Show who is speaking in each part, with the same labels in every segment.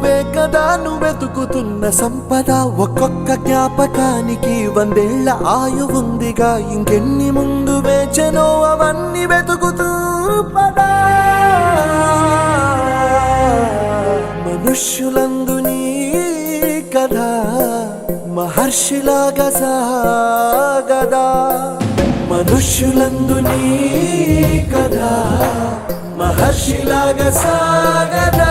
Speaker 1: నువ్వే కదా నువ్వెతుకుతున్న సంపద. ఒక్కొక్క జ్ఞాపకానికి వందేళ్ళ ఆయువుందిగా. ఇంకెన్ని ముందు వేచనో అవన్నీ వెతుకుతూ పదా. మనుష్యులందు నీ కథ మహర్షిలాగా సాగదా. మనుష్యులందు నీ కథ మహర్షిలాగా సాగదా.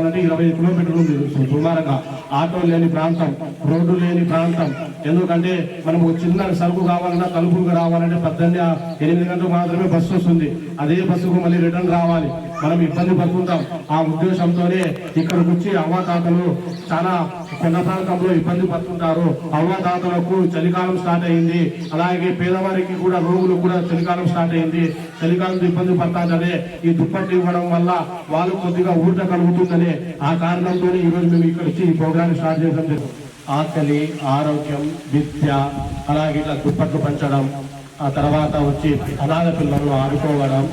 Speaker 2: భూపతి ఇరవై కిలోమీటర్లు ఉంది. సుమారుగా ఆటో లేని ప్రాంతం రోడ్డు లేని ప్రాంతం. ఎందుకంటే మనము చిన్న సరుకు కావాలన్నా తలుపులకు రావాలంటే పద్దెనిమిది ఎనిమిది గంటలకు మాత్రమే బస్సు వస్తుంది. అదే బస్సుకు మళ్ళీ రిటర్న్ రావాలి. మనం ఇబ్బంది పడుతుంటాం ఆ ఉద్దేశంతోనే ఇక్కడికి వచ్చి అవ్వాతాతలు చాలా కొండ ప్రాంతంలో ఇబ్బంది పడుతుంటారు. అవ్వాతాతలకు చలికాలం స్టార్ట్ అయింది. అలాగే పేదవారికి కూడా రోగులు కూడా చలికాలం స్టార్ట్ అయింది. చలికాలంతో ఇబ్బంది పడతాంటే ఈ దుప్పట్లు ఇవ్వడం వల్ల వాళ్ళు కొద్దిగా ఊరట కలుగుతుందనే ఆ కారణంతోనే ఈరోజు మేము ఇక్కడ వచ్చి ఈ ప్రోగ్రామ్ స్టార్ట్ చేయడం జరిగింది. ఆకలి ఆరోగ్యం విద్య అలాగే ఇట్లా దుప్పట్లు పంచడం ఆ తర్వాత వచ్చి అనాథ పిల్లలను ఆడుకోవడం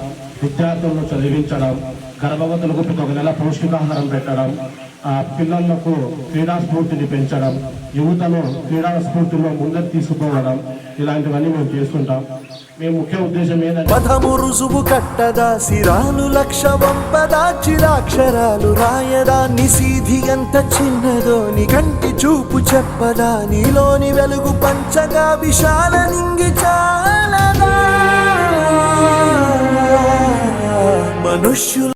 Speaker 2: విద్యార్థులను చదివించడం గర్భవతులకు ప్రతి ఒక నెల పౌష్టికాహారం పెట్టడం ఆ పిల్లలకు క్రీడా స్ఫూర్తిని పెంచడం యువతను క్రీడా స్ఫూర్తిలో ముందరు తీసుకోవడం ఇలాంటివన్నీ మేము చేస్తుంటాం. మేము ముఖ్య ఉద్దేశం ఏంటంటే
Speaker 1: పదము రుజువు కట్టదా సిరాలు లక్ష వంపదా చిరాక్షరాలు రాయదా నిసీధి ఎంత చిన్నదో నీ కంటి చూపు చెప్పదా నీలోని వెలుగు పంచగా విశాల నింగి చాలదా మనుష్యుల